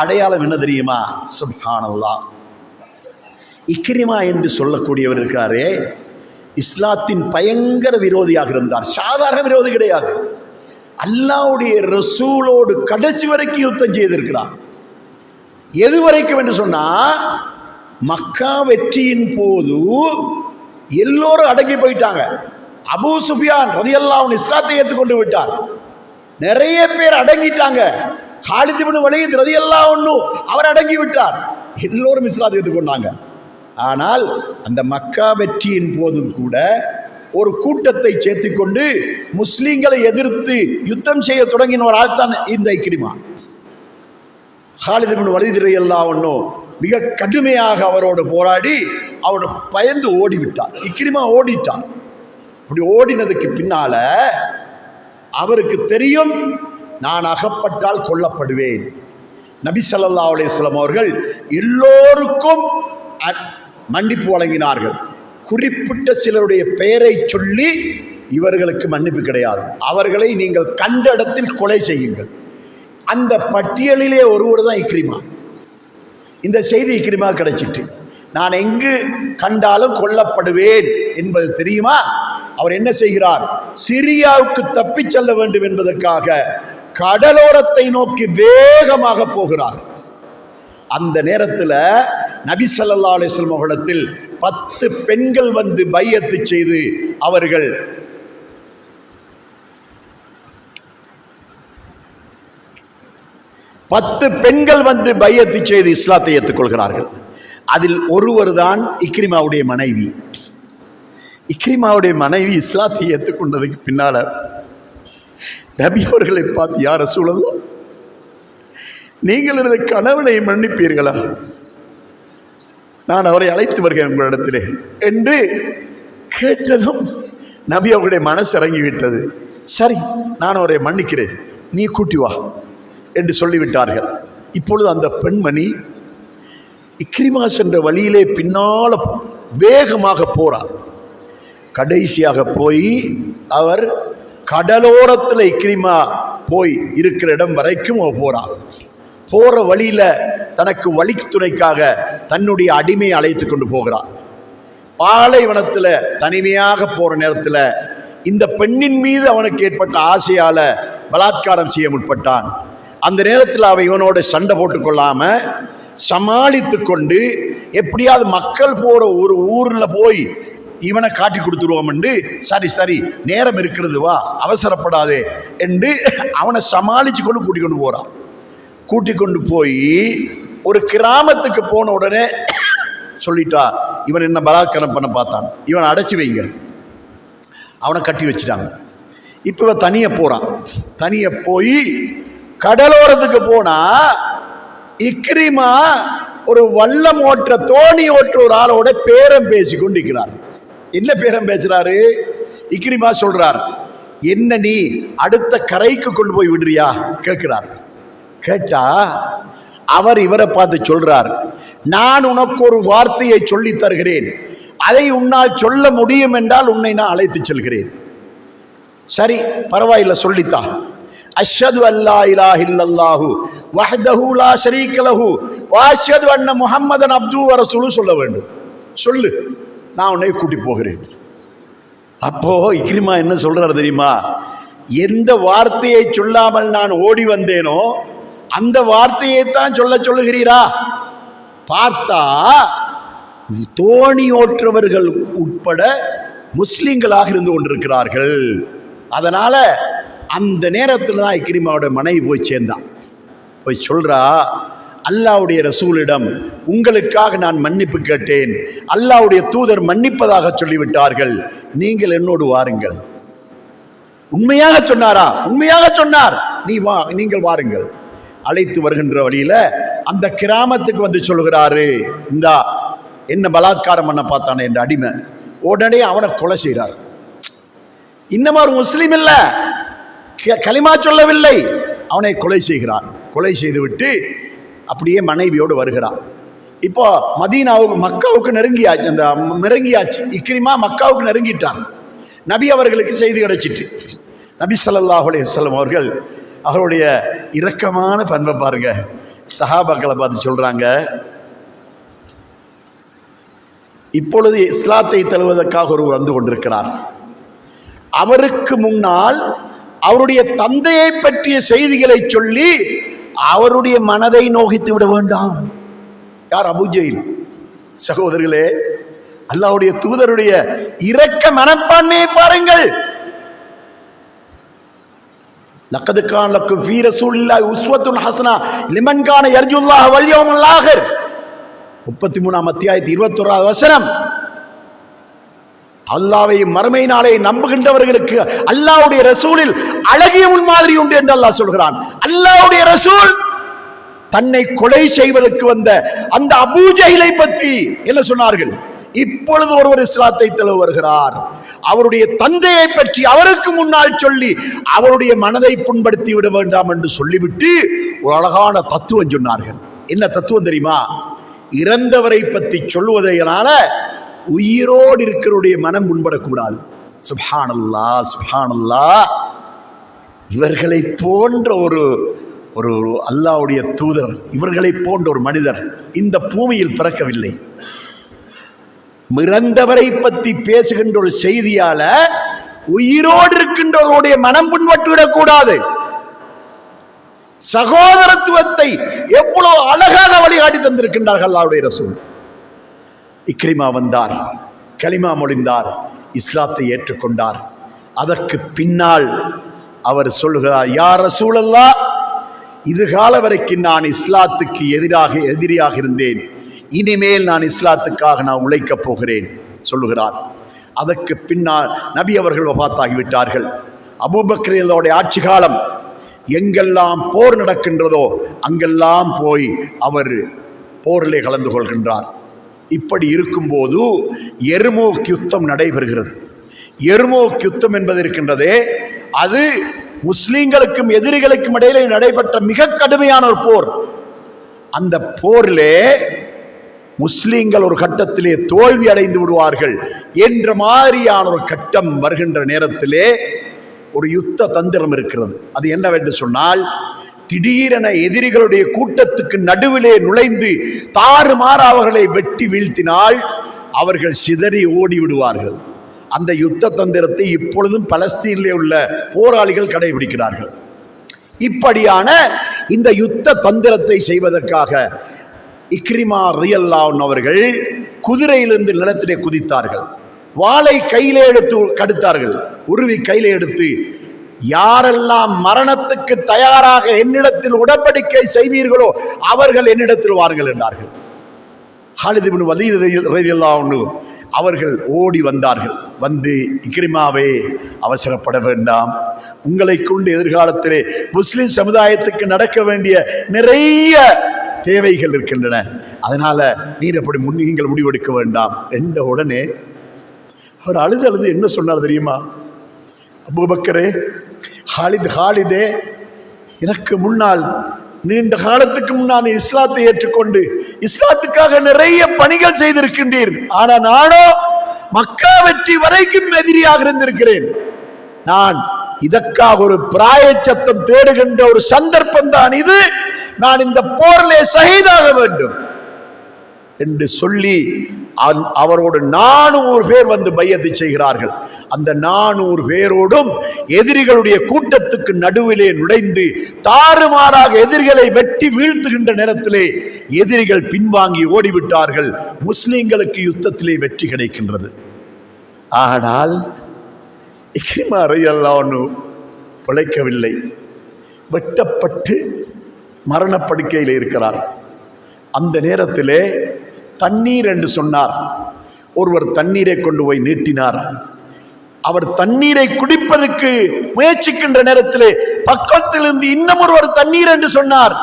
அடையாளம் என்ன தெரியுமா? சுப்ஹானல்லா இக்ரிமா என்று சொல்லக்கூடியவர் இருக்காரே இஸ்லாத்தின் பயங்கர விரோதியாக இருந்தார். சாதாரண விரோதி கிடையாது. அல்லாவுடைய ரசூலோடு கடைசி வரைக்கும் யுத்தம் செய்திருக்கிறார். எது வரைக்கும் என்று சொன்னா மக்கா வெற்றியின் போது எல்லோரும் அடங்கி போயிட்டாங்க. அபு சுஃபியான் ரதியல்லாஹு இஸ்லாத்தை ஏற்றுக்கொண்டு விட்டார். நிறைய பேர் அடங்கிட்டாங்க. காலித் இப்னு ரதி எல்லாம் ஒன்றும் அவர் அடங்கி விட்டார் எல்லோரும் இஸ்லாத்தை ஏற்றுக்கொண்டாங்க ஆனால் அந்த மக்கா வெற்றியின் போதும் கூட ஒரு கூட்டத்தை சேர்த்து கொண்டு முஸ்லீம்களை எதிர்த்து யுத்தம் செய்ய தொடங்கின ஒரு ஆள் தான் இந்த ஐக்கிரிமா ஹாலித் வலிதிரை எல்லாம் ஒன்றும் மிக கடுமையாக அவரோடு போராடி அவர் பயந்து ஓடிவிட்டார். இக்கிரிமா ஓடிட்டான். அப்படி ஓடினதுக்கு பின்னால அவருக்கு தெரியும் நான் அகப்பட்டால் கொல்லப்படுவேன். நபி சல்லா அலிஸ்லாம் அவர்கள் எல்லோருக்கும் அ- மன்னிப்பு வழங்கினார்கள். குறிப்பிட்ட சிலருடைய பெயரை சொல்லி இவர்களுக்கு மன்னிப்பு கிடையாது. அவர்களை நீங்கள் கண்ட இடத்தில் கொலை செய்யுங்கள். அந்த பட்டியலிலே ஒருவர் தான் இக்ரிமா. இந்த செய்தி இக்ரிமா கிடைச்சிட்டு நான் எங்கு கண்டாலும் கொல்லப்படுவேன் என்பது தெரியுமா? அவர் என்ன செய்கிறார்? சிரியாவுக்கு தப்பிச் செல்ல வேண்டும் என்பதற்காக கடலோரத்தை நோக்கி வேகமாக போகிறார். அந்த நேரத்தில் நபி சல்லா அலிஸ்லம் அவர்களிடத்தில் பத்து பெண்கள் வந்து பையத்து செய்து அவர்கள் பத்து பெண்கள் வந்து பையத்து செய்து இஸ்லாத்தை ஏற்றுக்கொள்கிறார்கள். அதில் ஒருவர் தான் இக்ரிமாவுடைய மனைவி. இக்ரிமாவுடைய மனைவி இஸ்லாத்தை ஏற்றுக்கொண்டதுக்கு பின்னால நபி அவர்களை பார்த்து யார சூழலும் நீங்கள் எனது கணவனை மன்னிப்பீர்களா? நான் அவரை அழைத்து வருகிறேன் உங்களிடத்திலே. என்று கேட்டதும் நபி அவருடைய மனசு இறங்கிவிட்டது. சரி நான் அவரை மன்னிக்கிறேன். நீ கூட்டி வா என்று சொல்லிவிட்டார்கள். இப்பொழுது அந்த பெண்மணி இக்ரிமா சென்ற வழியிலே பின்னால வேகமாக போறார் கடைசியாக போய் அவர் கடலோரத்தில் இக்ரிமா போய் இருக்கிற இடம் வரைக்கும் அவ போறார் போற வழியில தனக்கு வழித்துணைக்காக தன்னுடைய அடிமையை அழைத்து கொண்டு போகிறார் பாலைவனத்தில் தனிமையாக போற நேரத்தில் இந்த பெண்ணின் மீது அவனுக்கு ஏற்பட்ட ஆசையால பலாத்காரம் செய்ய முற்பட்டான். அந்த நேரத்தில் அவன் இவனோட சண்டை போட்டுக்கொள்ளாமல் சமாளித்து கொண்டு எப்படியாவது மக்கள் போற ஒரு ஊர்ல போய் இவனை காட்டி கொடுத்துருவோம் என்று சரி சரி நேரம் இருக்கிறது வா அவசரப்படாதே என்று அவனை சமாளித்து கொண்டு கூட்டிக் கொண்டு போகிறான் கூட்டி கொண்டு போய் ஒரு கிராமத்துக்கு போன உடனே சொல்லிட்டா இவன் என்ன பலாத்காரம் பண்ண பார்த்தான்? இவனை அடைச்சி வைங்க. அவனை கட்டி வச்சிட்டாங்க. இப்போ இவன் தனியே போகிறான் தனியே போய் கடலோரத்துக்கு போனால் இக்ரிமா ஒரு வல்லம் ஓட்டுற தோணி ஓட்டுற ஒரு ஆளோட பேரம் பேசி கொண்டிருக்கிறார் என்ன பேரம் பேசுறாரு? இக்ரிமா சொல்றார் என்ன நீ அடுத்த கரைக்கு கொண்டு போய் விடுறியா? கேட்கிறார். கேட்டா அவர் இவரை பார்த்து சொல்றார் நான் உனக்கு ஒரு வார்த்தையை சொல்லி தருகிறேன். அதை உன்னால் சொல்ல முடியும் என்றால் உன்னை நான் அழைத்து செல்கிறேன். சரி பரவாயில்ல சொல்லித்தா. அஷது அல்லா இலா இல்லல்லாஹு வஹ்தஹு லா ஷரீக லஹு வ அன்ன முஹம்மதன் அப்து வரசுலு சொல்ல வேண்டும். சொல்லு. நான் உன்னை கூட்டி போகிறேன். அப்போது இக்ரிமா என்ன சொல்கிறார் தெரியுமா? எந்த வார்த்தையை சொல்லாமல் நான் ஓடி வந்தேனோ அந்த வார்த்தையை தான் சொல்ல சொல்லுகிறீரா? பார்த்தா தோணி ஓட்டுறவர்கள் உட்பட முஸ்லீம்களாக இருந்து கொண்டிருக்கிறார்கள். அதனால் அந்த நேரத்தில் தான் இக்ரிமாவோட மனைவி போய் சேர்ந்தான் போய் சொல்கிறா அல்லாவுடைய ரசூலிடம் உங்களுக்காக நான் மன்னிப்பு கேட்டேன். அல்லாவுடைய தூதர் மன்னிப்பதாக சொல்லிவிட்டார்கள். நீங்கள் என்னோடு வாருங்கள். உண்மையாக சொன்னாரா? உண்மையாக சொன்னார். நீ வா நீங்கள் வாருங்கள். அழைத்து வருகின்ற வழியில அந்த கிராமத்துக்கு வந்து சொல்கிறாரு இந்தா என்ன பலாத்காரம் பண்ண பார்த்தானே என்ற அடிமை. உடனே அவனை கொலை செய்கிறார். இன்னும் ஒரு முஸ்லீம் இல்லை. க- களிமா சொல்லவில்லை. அவனை கொலை செய்கிறான். கொலை செய்துவிட்டு அப்படியே மனைவியோடு வருகிறார். இப்போ மதீனாவுக்கு மக்காவுக்கு நெருங்கியாச்சு அந்த நெருங்கியாச்சு. இக்ரிமா மக்காவுக்கு நெருங்கிட்டார் நபி அவர்களுக்கு செய்தி கிடைச்சிட்டு. நபி சல்லாஹ் அலையம் அவர்கள் அவருடைய இரக்கமான பண்பை பாருங்க. சஹாபாக்களை பார்த்து சொல்றாங்க. இப்பொழுது இஸ்லாத்தை தழுவதற்காக ஒருவர் வந்து கொண்டிருக்கிறார். அவருக்கு முன்னால் அவருடைய தந்தையை பற்றிய செய்திகளை சொல்லி அவருடைய மனதை நோகித்து விட வேண்டாம். யார்? அபுஜெயில் சகோதரர்களே அல்லாவுடைய தூதருடைய இரக்க மனப்பான்மையை பாருங்கள். லக்கதுக்கான் லக்கு வீர ரசூலில்லாஹி உஸ்வத்துன் ஹசனா லிமன்கான எர்ஜுல்லாஹ் யர்ஜுல்லாஹ முப்பத்தி மூணாம் அத்தியாயத்து இருபத்தோராவது வசனம். அல்லாவை மறுமை நாளை நம்புகின்றவர்களுக்கு அல்லாஹ்வுடைய ரசூலில் அழகிய முன்மாதிரி உண்டு என்று அல்லாஹ் சொல்கிறான். அல்லாஹ்வுடைய ரசூல் தன்னை கொலை செய்வதற்கு வந்த அந்த அபூஜைகளை பற்றி என்ன சொன்னார்கள்? இப்பொழுது ஒருவர் இஸ்லாத்தை தழுவ வருகிறார். அவருடைய தந்தையை பற்றி அவருக்கு முன்னால் சொல்லி அவருடைய மனதை புண்படுத்தி விட வேண்டாம் என்று சொல்லிவிட்டு ஒரு அழகான தத்துவம் சொன்னார்கள். என்ன தத்துவம் தெரியுமா? இறந்தவரை பற்றி சொல்லுவதனால உயிரோடு இருக்கிறவருடைய மனம் புண்படக்கூடாது. சுபானல்லா சுபானல்லா இவர்களை போன்ற ஒரு ஒரு அல்லாவுடைய தூதர் இவர்களை போன்ற ஒரு மனிதர் இந்த பூமியில் பிறக்கவில்லை. மிறந்தவரை பற்றி பேசுகின்ற ஒரு செய்தியால உயிரோடு இருக்கின்றவருடைய மனம் புண்பட்டுவிடக் கூடாது சகோதரத்துவத்தை எவ்வளவு அழகாக வழிகாட்டி தந்திருக்கின்றார்கள் அல்லாவுடைய ரசூல். இக்ரிமா வந்தார் கலிமா மொழிந்தார் இஸ்லாத்தை ஏற்றுக்கொண்டார். அதற்கு பின்னால் அவர் சொல்லுகிறார் யார் ரசூலல்லா இது கால வரைக்கும் நான் இஸ்லாத்துக்கு எதிராக எதிரியாக இருந்தேன். இனிமேல் நான் இஸ்லாத்துக்காக நான் உழைக்கப் போகிறேன் சொல்லுகிறார். அதற்கு பின்னால் நபி அவர்கள் வபாத்தாகிவிட்டார்கள். அபூபக்கரையோடைய ஆட்சி காலம் எங்கெல்லாம் போர் நடக்கின்றதோ அங்கெல்லாம் போய் அவர் போரிலே கலந்து கொள்கின்றார். இப்படி இருக்கும்போது எருமோக் யுத்தம் நடைபெறுகிறது. எருமோக் யுத்தம் என்பது இருக்கின்றதே அது முஸ்லீம்களுக்கும் எதிரிகளுக்கும் இடையிலே நடைபெற்ற மிக கடுமையான ஒரு போர். அந்த போரிலே முஸ்லீம்கள் ஒரு கட்டத்திலே தோல்வி அடைந்து விடுவார்கள் என்ற மாதிரியான ஒரு கட்டம் வருகின்ற நேரத்திலே ஒரு யுத்த தந்திரம் இருக்கிறது. அது என்னவென்று சொன்னால் திடீரென எதிரிகளுடைய கூட்டத்துக்கு நடுவிலே நுழைந்து தாறுமாறு அவர்களை வெட்டி வீழ்த்தினால் அவர்கள் சிதறி ஓடி விடுவார்கள் அந்த யுத்த தந்திரத்தை இப்பொழுதும் பலஸ்தீனிலே உள்ள போராளிகள் கடைபிடிக்கிறார்கள். இப்படியான இந்த யுத்த தந்திரத்தை செய்வதற்காக இக்ரிமா ரியல்லான் அவர்கள் குதிரையிலிருந்து நிலத்திலே குதித்தார்கள். வாளை கையிலே எடுத்து கடுத்தார்கள். உருவி கையிலே எடுத்து யாரெல்லாம் மரணத்துக்கு தயாராக என்னிடத்தில் உடன்படிக்கை செய்வீர்களோ அவர்கள் என்னிடத்தில் வாருங்கள் என்றார்கள். ஹாலிதிபின் வலி வலீத் ரலியல்லாஹு அவர்கள் ஓடி வந்தார்கள். வந்து இக்ரிமாவே அவசரப்பட வேண்டாம். உங்களை கொண்டு எதிர்காலத்திலே முஸ்லிம் சமுதாயத்துக்கு நடக்க வேண்டிய நிறைய தேவைகள் இருக்கின்றன. அதனால நீர் அப்படி முன் நீங்கள் முடிவெடுக்க வேண்டாம் என்ற உடனே அவர் அழுது அழுது என்ன சொன்னார் தெரியுமா? அபூபக்கரே ஹாலித் ஹாலிதே எனக்கு முன்னால் நீண்ட காலத்துக்கு முன்னால் இஸ்லாத்தை ஏற்றுக்கொண்டு இஸ்லாத்துக்காக நிறைய பணிகள் செய்திருக்கின்றீர். ஆனா நானோ மக்கா வெற்றி வரைக்கும் எதிரியாக இருந்திருக்கிறேன். நான் இதற்காக ஒரு பிராயச்சத்தம் தேடுகின்ற ஒரு சந்தர்ப்பம் தான் இது. நான் இந்த போரிலே சகிதாக வேண்டும் என்று சொல்லி அவரோடு நானூறு பேர் வந்து பையத்தை செய்கிறார்கள். அந்த நானூறு பேரோடும் எதிரிகளுடைய கூட்டத்துக்கு நடுவிலே நுழைந்து தாறுமாறாக எதிரிகளை வெட்டி வீழ்த்துகின்ற நேரத்திலே எதிரிகள் பின்வாங்கி ஓடிவிட்டார்கள். முஸ்லிம்களுக்கு யுத்தத்திலே வெற்றி கிடைக்கின்றது. ஆனால் இக்ரிமா அறையெல்லாம் ஒன்றும் பிழைக்கவில்லை. வெட்டப்பட்டு மரணப்படுக்கையில் இருக்கிறார். அந்த நேரத்திலே தண்ணீர் என்று சொன்னார். ஒருவர் தண்ணீரை கொண்டு போய் நீட்டினார். அவர் தண்ணீரை குடிப்பதற்கு முயற்சிக்கின்ற நேரத்திலே பக்கத்திலிருந்து இன்னும் ஒருவர் தண்ணீர் என்று சொன்னார்.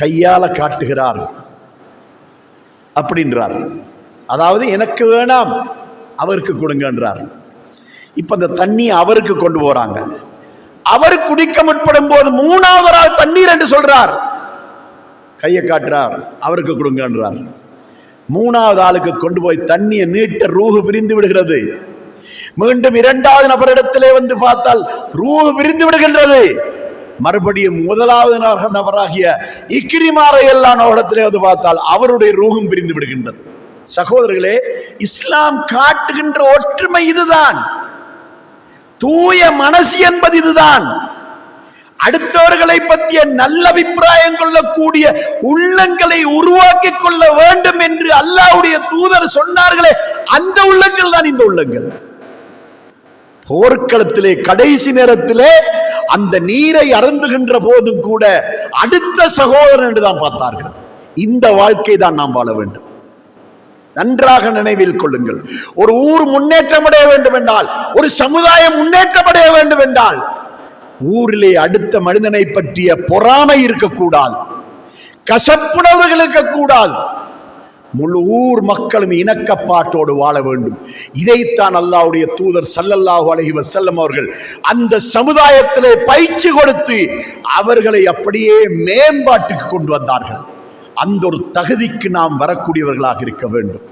கையால காட்டுகிறார். அப்படின்றார். அதாவது எனக்கு வேணாம் அவருக்கு கொடுங்கன்றார் இப்ப அந்த தண்ணி அவருக்கு கொண்டு போறாங்க. அவர் குடிக்க முற்படும் போது மூணாவது தண்ணீர் என்று சொல்றார். கையை காட்டுறார். அவருக்கு கொடுங்கன்றார் மூணாவது ஆளுக்கு கொண்டு போய் தண்ணியை நீட்ட ரூஹு பிரிந்து விடுகிறது. மீண்டும் இரண்டாவது நபரிடத்திலே வந்து பார்த்தால் ரூஹு பிரிந்து விடுகின்றது. மறுபடியும் முதலாவது நபராகிய இக்கிரிமாரை எல்லாம் நோகத்திலே வந்து பார்த்தால் அவருடைய ரூகம் பிரிந்து விடுகின்றது. சகோதரர்களே இஸ்லாம் காட்டுகின்ற ஒற்றுமை இதுதான். தூய மனசு என்பது இதுதான். அடுத்தவர்களை பற்றிய நல்ல அபிப்பிராயம் கொள்ளக்கூடிய உள்ளங்களை உருவாக்கிக் கொள்ள வேண்டும் என்று அல்லாஹ்வுடைய தூதர் சொன்னார்களே அந்த உள்ளங்கள் தான் இந்த உள்ளங்கள். போர்க்களத்திலே கடைசி நேரத்திலே அந்த நீரை அருந்துகின்ற போதும் கூட அடுத்த சகோதரன் என்று தான் பார்த்தார்கள். இந்த வாழ்க்கை தான் நாம் வாழ வேண்டும். நன்றாக நினைவில் கொள்ளுங்கள். ஒரு ஊர் முன்னேற்றம் அடைய வேண்டும் என்றால் ஒரு சமுதாயம் முன்னேற்றமடைய வேண்டும் என்றால் ஊரிலே அடுத்த மனிதனை பற்றிய பொறாமை இருக்கக்கூடாது. கசப்புணர்வுகள் இருக்கக்கூடாது. முழு ஊர் மக்களும் இணக்கப்பாட்டோடு வாழ வேண்டும். இதைத்தான் அல்லாவுடைய தூதர் சல்லல்லாஹு அலஹி வசல்லம் அவர்கள் அந்த சமுதாயத்திலே பயிற்சி கொடுத்து அவர்களை அப்படியே மேம்பாட்டுக்கு கொண்டு வந்தார்கள். அந்த ஒரு தகுதிக்கு நாம் வரக்கூடியவர்களாக இருக்க வேண்டும்.